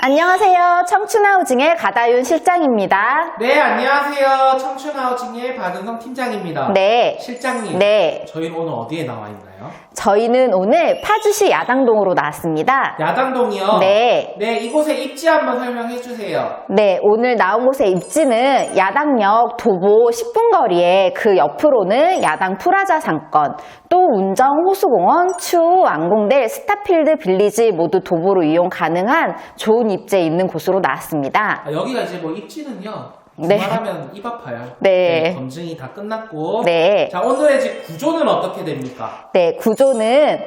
안녕하세요. 청춘하우징의 가다윤 실장입니다. 네, 안녕하세요. 청춘하우징의 박은성 팀장입니다. 네. 실장님. 네. 저희는 오늘 어디에 나와 있나요? 저희는 오늘 파주시 야당동으로 나왔습니다. 야당동이요? 네. 네, 이곳의 입지 한번 설명해 주세요. 네, 오늘 나온 곳의 입지는 야당역 도보 10분 거리에 그 옆으로는 야당 프라자 상권, 또 운정 호수공원, 추후 왕공대, 스타필드 빌리지 모두 도보로 이용 가능한 좋은 입지에 있는 곳으로 나왔습니다. 아, 여기가 이제 뭐 입지는요. 네. 주말하면 입 아파요. 네. 검증이 다 끝났고. 네. 자, 오늘의 집 구조는 어떻게 됩니까? 네, 구조는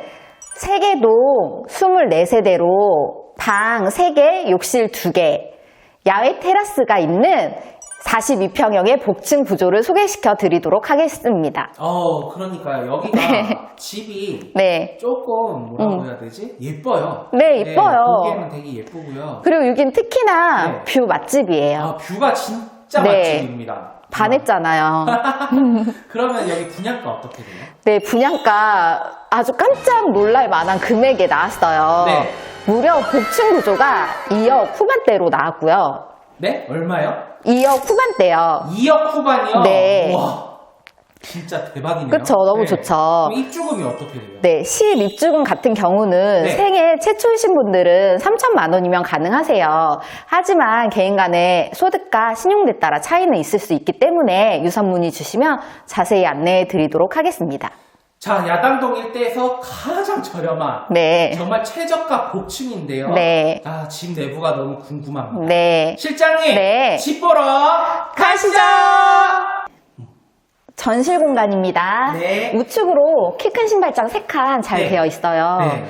세개동 24세대로 방 3개, 욕실 2개, 야외 테라스가 있는 42평형의 복층 구조를 소개시켜 드리도록 하겠습니다. 어, 그러니까요. 여기가 네. 집이 네. 조금 뭐라고 음. 해야 되지? 예뻐요. 네, 예뻐요. 보기에는 되게 예쁘고요. 그리고 여긴 특히나 네. 뷰 맛집이에요. 아, 뷰가 진짜 네. 맛집입니다. 반했잖아요. 그러면 여기 분양가 어떻게 돼요? 네, 분양가 아주 깜짝 놀랄 만한 금액에 나왔어요. 네. 무려 복층 구조가 2억 후반대로 나왔고요. 네? 얼마요? 2억 후반대요. 2억 후반이요? 네. 와, 진짜 대박이네요. 그쵸, 너무 좋죠. 그럼 입주금이 어떻게 돼요? 네, 시입주금 같은 경우는 네. 생애 최초이신 분들은 3천만 원이면 가능하세요. 하지만 개인 간의 소득과 신용대 따라 차이는 있을 수 있기 때문에 유선 문의 주시면 자세히 안내해 드리도록 하겠습니다. 자, 야당동 일대에서 가장 저렴한 네. 정말 최저가 복층인데요. 네. 아, 집 내부가 너무 궁금합니다. 네. 실장님, 네. 집 보러 가시죠. 전실 공간입니다. 네. 우측으로 키 큰 신발장 3칸 잘 네. 되어 있어요. 네.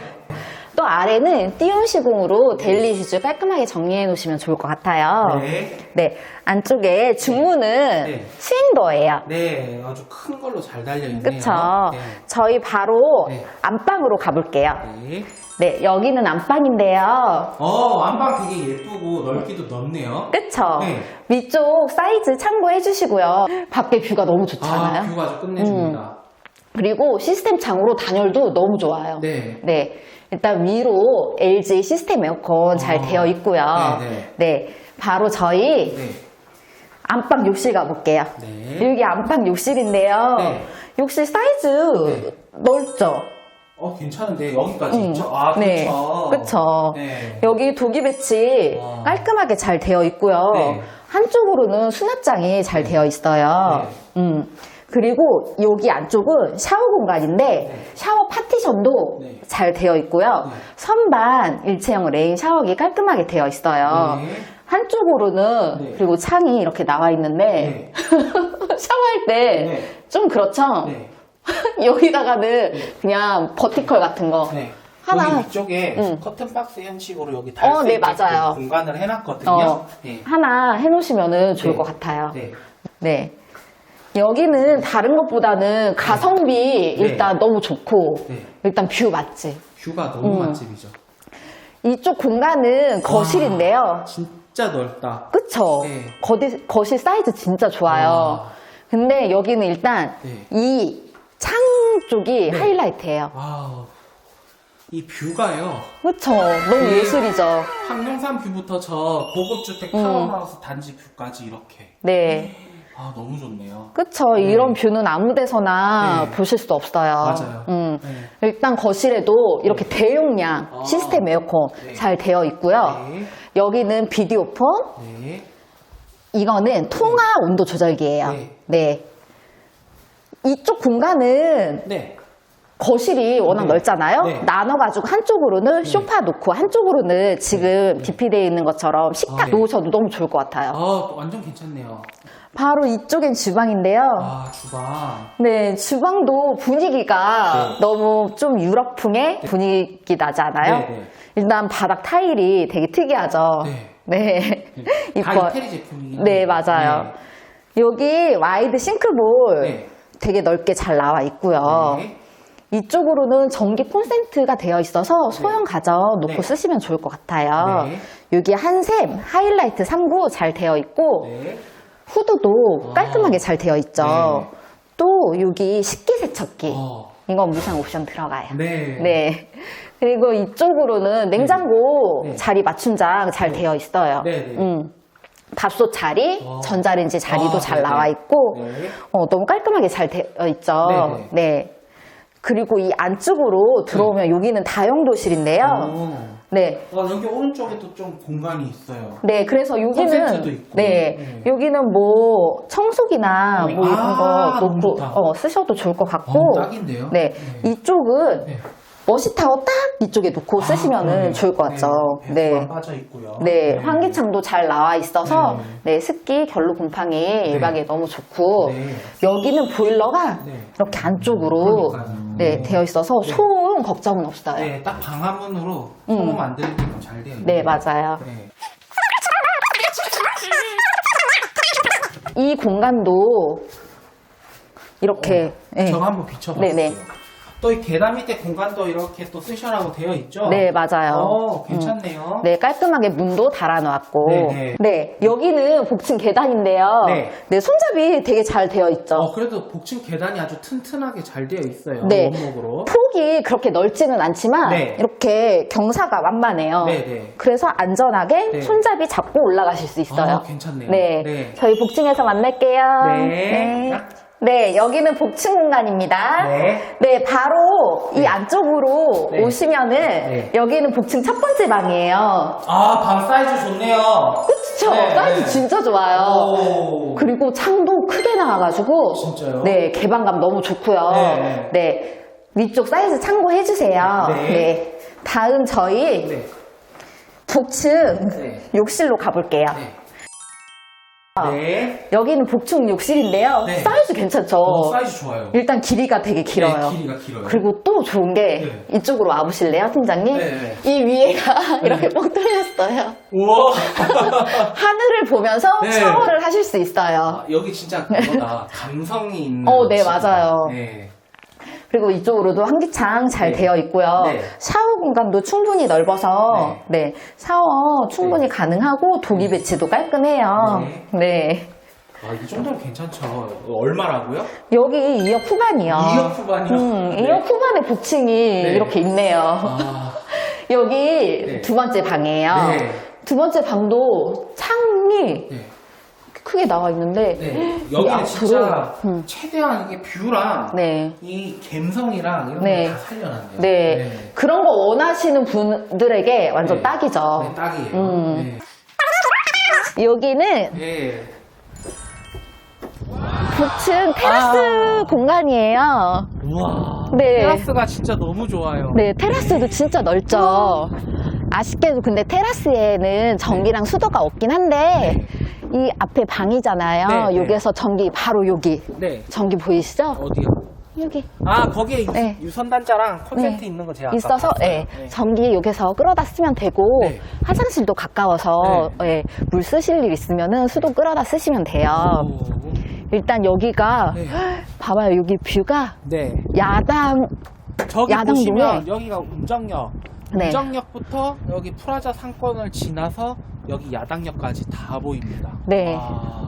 또 아래는 띄운 시공으로 데일리 슈즈 깔끔하게 정리해 놓으시면 좋을 것 같아요. 네. 네, 안쪽에 중문은 네. 스윙도어예요. 네, 아주 큰 걸로 잘 달려 있네요. 그쵸? 네. 저희 바로 네. 안방으로 가볼게요. 네. 네, 여기는 안방인데요. 어, 안방 되게 예쁘고 넓기도 넓네요. 그쵸? 네. 위쪽 사이즈 참고해 주시고요. 밖에 뷰가 너무 좋잖아요. 아, 뷰가 아주 끝내줍니다. 그리고 시스템 창으로 단열도 너무 좋아요. 네. 네. 일단 위로 LG 시스템 에어컨 잘 아, 되어 있고요. 네, 네. 네. 바로 저희 네. 안방 욕실 가볼게요. 네. 여기 안방 욕실인데요. 네. 욕실 사이즈 네. 넓죠? 어, 괜찮은데, 여기까지 음. 있죠? 아, 네. 그쵸. 그쵸. 네. 여기 도기 배치 와. 깔끔하게 잘 되어 있고요. 네. 한쪽으로는 수납장이 잘 되어 있어요. 음. 그리고 여기 안쪽은 샤워 공간인데 네. 샤워 파티션도 네. 잘 되어 있고요. 네. 선반 일체형 레인 샤워기 깔끔하게 되어 있어요. 네. 한쪽으로는 네. 그리고 창이 이렇게 나와 있는데 네. 샤워할 때좀 네. 그렇죠? 네. 여기다가는 그냥 버티컬 같은 거 네. 하나 여기 위쪽에 응. 커튼 박스 형식으로 여기 달수 어, 네, 있게 맞아요. 공간을 해놨거든요. 어, 네. 하나 해놓으시면 좋을 네. 것 같아요. 네. 네. 여기는 다른 것보다는 가성비 일단 너무 좋고 네. 일단 뷰 맞지. 뷰가 너무 음. 맛집이죠. 이쪽 공간은 거실인데요. 와, 진짜 넓다. 그쵸? 네. 거실, 거실 사이즈 진짜 좋아요. 와. 근데 여기는 일단 네. 이 창 쪽이 네. 하이라이트예요. 와우. 이 뷰가요. 그쵸? 너무 네. 예술이죠. 항룡산 뷰부터 저 고급주택 음. 타워하우스 단지 뷰까지 이렇게. 네. 아, 너무 좋네요. 그쵸? 네. 이런 뷰는 아무 데서나 네. 보실 수 없어요. 맞아요. 음. 네. 일단 거실에도 이렇게 대용량 아. 시스템 에어컨 네. 잘 되어 있고요. 네. 여기는 비디오폰, 네. 이거는 통화 온도 조절기예요. 네. 네. 이쪽 공간은 네. 거실이 워낙 네. 넓잖아요. 네. 나눠가지고 한쪽으로는 소파 놓고 한쪽으로는 지금 네. 디피되어 있는 것처럼 식탁 아, 네. 놓으셔도 너무 좋을 것 같아요. 아, 완전 괜찮네요. 바로 이쪽엔 주방인데요. 아, 주방. 네, 주방도 분위기가 네. 너무 좀 유럽풍의 분위기 나잖아요. 네, 네. 일단 바닥 타일이 되게 특이하죠. 네. 네. 다 이거- 네, 한데. 맞아요. 여기 와이드 싱크볼 네. 되게 넓게 잘 나와 있고요. 네. 이쪽으로는 전기 콘센트가 되어 있어서 소형 가전 놓고 네. 쓰시면 좋을 것 같아요. 네. 여기 한샘 하이라이트 3구 잘 되어 있고 네. 후드도 아. 깔끔하게 잘 되어 있죠. 네. 또 여기 식기 세척기 어. 이건 무상 옵션 들어가요. 네. 네. 그리고 이쪽으로는 냉장고 네. 자리 맞춤장 잘 네. 되어 있어요. 네, 네. 음. 밥솥 자리, 와. 전자레인지 자리도 아, 잘 네, 네. 나와 있고, 네. 어, 너무 깔끔하게 잘 되어 있죠. 네, 네. 그리고 이 안쪽으로 들어오면 여기는 다용도실인데요. 오. 네. 와, 여기 오른쪽에도 좀 공간이 있어요. 네, 그래서 콘센트도 여기는 있고. 네, 네. 여기는 뭐 청소기나 네. 뭐 이런 아, 거 너무 놓고 좋다. 어, 쓰셔도 좋을 것 같고, 어, 딱인데요? 네, 네. 이쪽은 네. 머시타워 딱 이쪽에 놓고 쓰시면은 그러네요. 좋을 것 같죠. 네. 네. 배수관 빠져 있고요. 네, 환기창도 잘 나와 있어서 네. 네, 습기 결로 곰팡이 예방에 너무 좋고 네. 여기는 보일러가 네. 이렇게 안쪽으로 그러니까요. 네, 네. 되어 있어서 네. 소음 걱정은 없어요. 네, 네, 딱 방화문으로 음. 소음 안 들리게끔 잘 되어 있네요. 맞아요. 네. 이 공간도 이렇게 네. 저거 한번 비춰볼게요. 네네. 또 이 계단 밑에 공간도 이렇게 또 쓰셔라고 되어 있죠? 네, 맞아요. 어, 괜찮네요. 네, 깔끔하게 문도 달아놨고. 네, 네, 여기는 복층 계단인데요. 네. 네, 손잡이 되게 잘 되어 있죠. 어, 그래도 복층 계단이 아주 튼튼하게 잘 되어 있어요. 네. 원목으로. 폭이 그렇게 넓지는 않지만 네. 이렇게 경사가 완만해요. 네, 네. 그래서 안전하게 네. 손잡이 잡고 올라가실 수 있어요. 아, 괜찮네요. 네. 네. 저희 복층에서 만날게요. 네. 네. 네, 여기는 복층 공간입니다. 네. 네, 바로 이 안쪽으로 네. 오시면은 네. 여기는 복층 첫 번째 방이에요. 아, 방 사이즈 좋네요. 그쵸? 네, 사이즈 네. 진짜 좋아요. 오. 그리고 창도 크게 나와가지고 진짜요? 네 개방감 너무 좋고요. 네. 네 위쪽 사이즈 참고해주세요. 네. 네. 다음 저희 네. 복층 네. 욕실로 가볼게요. 네. 네. 여기는 복층 욕실인데요. 네. 사이즈 괜찮죠? 어, 사이즈 좋아요. 일단 길이가 되게 길어요. 네, 길이가 길어요. 그리고 또 좋은 게 네. 이쪽으로 와보실래요, 팀장님? 네, 네. 이 위에가 이렇게 뻥 뚫렸어요. 우와. 하늘을 보면서 네. 샤워를 하실 수 있어요. 아, 여기 진짜 그거다. 감성이 있는. 어, 네, 집이다. 맞아요. 네. 그리고 이쪽으로도 환기창 잘 네. 되어 있고요. 네. 샤워 공간도 충분히 넓어서 네, 샤워 충분히 가능하고 도기 배치도 깔끔해요. 네. 네. 아, 이 정도면 괜찮죠. 얼마라고요? 여기 2억 후반이요. 2억 후반이요? 음, 네. 2억 후반에 복층이 이렇게 있네요. 아, 여기 네. 두 번째 방이에요. 네. 두 번째 방도 창이 네. 크게 나와 있는데 네. 이 여기는 앞으로, 진짜 음. 최대한 이게 뷰랑 네. 이 감성이랑 이런 네. 거다 살려놨네요. 네. 그런 거 원하시는 분들에게 완전 네. 딱이죠. 네, 딱이에요. 음. 여기는 네. 네. 복층 테라스 공간이에요. 우와. 네. 테라스가 진짜 너무 좋아요. 네, 테라스도 진짜 넓죠. 아쉽게도 근데 테라스에는 전기랑 수도가 없긴 한데 이 앞에 방이잖아요. 네, 네. 여기에서 전기 바로 여기 네. 전기 보이시죠? 어디요? 여기 아, 거기에 유, 네. 유선단자랑 콘센트 네. 있는 거 제가 아까 있어서 봤어요. 예, 네. 전기 여기서 끌어다 쓰면 되고 네. 화장실도 가까워서 예, 물 쓰실 일 있으면은 수도 끌어다 쓰시면 돼요. 오. 일단 여기가 네. 봐봐요 여기 뷰가 네. 야당 저기 야당동에- 보시면 여기가 운정역. 네. 운정역부터 여기 프라자 상권을 지나서 여기 야당역까지 다 보입니다. 네. 와,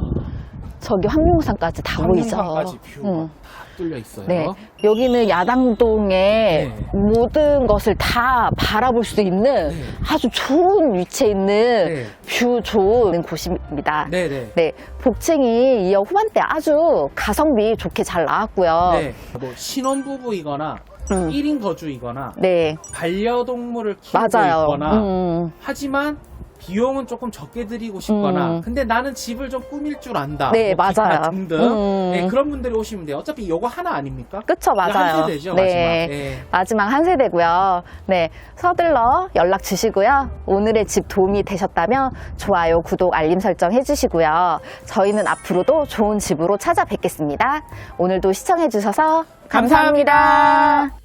저기 황룡산까지 다 보이죠. 한강까지 뷰가 음. 다 뚫려 있어요. 네, 여기는 야당동의 네. 모든 것을 다 바라볼 수 있는 네. 아주 좋은 위치에 있는 네. 뷰 좋은 곳입니다. 네, 네. 네, 복층이 2억 후반대 아주 가성비 좋게 잘 나왔고요. 네. 뭐 신혼부부이거나 음. 1인 거주이거나 네, 반려동물을 키우고 맞아요. 있거나 음, 하지만 비용은 조금 적게 드리고 싶거나 음. 근데 나는 집을 좀 꾸밀 줄 안다. 네, 뭐 기타 맞아요. 등등 음. 네, 그런 분들이 오시면 돼요. 어차피 요거 하나 아닙니까? 그쵸, 맞아요. 한 세대죠, 마지막. 네. 네. 마지막 한 세대고요. 네, 서둘러 연락 주시고요. 오늘의 집 도움이 되셨다면 좋아요, 구독, 알림 설정 해주시고요. 저희는 앞으로도 좋은 집으로 찾아뵙겠습니다. 오늘도 시청해주셔서 감사합니다.